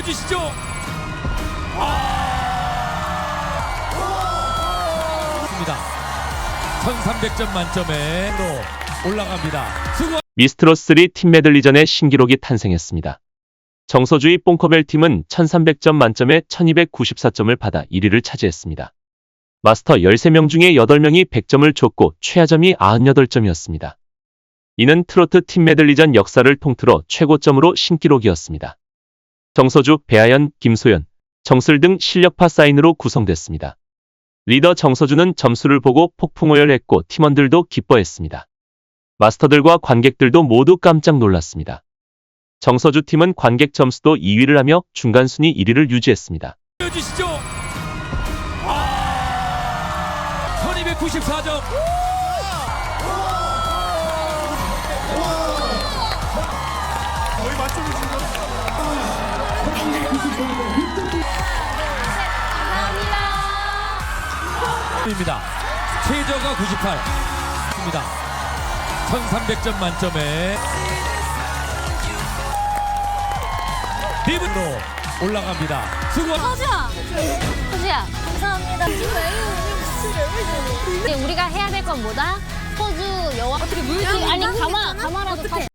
보여주시죠. 아! 1300점 만점에 로 올라갑니다. 수고 미스트로3 팀 메들리전의 신기록이 탄생했습니다. 정서주의 뽕커벨 팀은 1300점 만점에 1294점을 받아 1위를 차지했습니다. 마스터 13명 중에 8명이 100점을 줬고 최하점이 98점이었습니다. 이는 트로트 팀 메들리전 역사를 통틀어 최고점으로 신기록이었습니다. 정서주, 배아연, 김소연, 정슬 등 실력파 사인으로 구성됐습니다. 리더 정서주는 점수를 보고 폭풍오열했고 팀원들도 기뻐했습니다. 마스터들과 관객들도 모두 깜짝 놀랐습니다. 정서주 팀은 관객 점수도 2위를 하며 중간 순위 1위를 유지했습니다. 보여주시죠. 아! 1294점. 입니다. 최저가 98. 입니다. 1300점 만점에 리븐으로 올라갑니다. 수고 서주야! 서주야! 감사합니다. 근데 우리가 해야 될 건 뭐다? 서주 여왕 어떻게 물 아니 가마 가마라도 타자.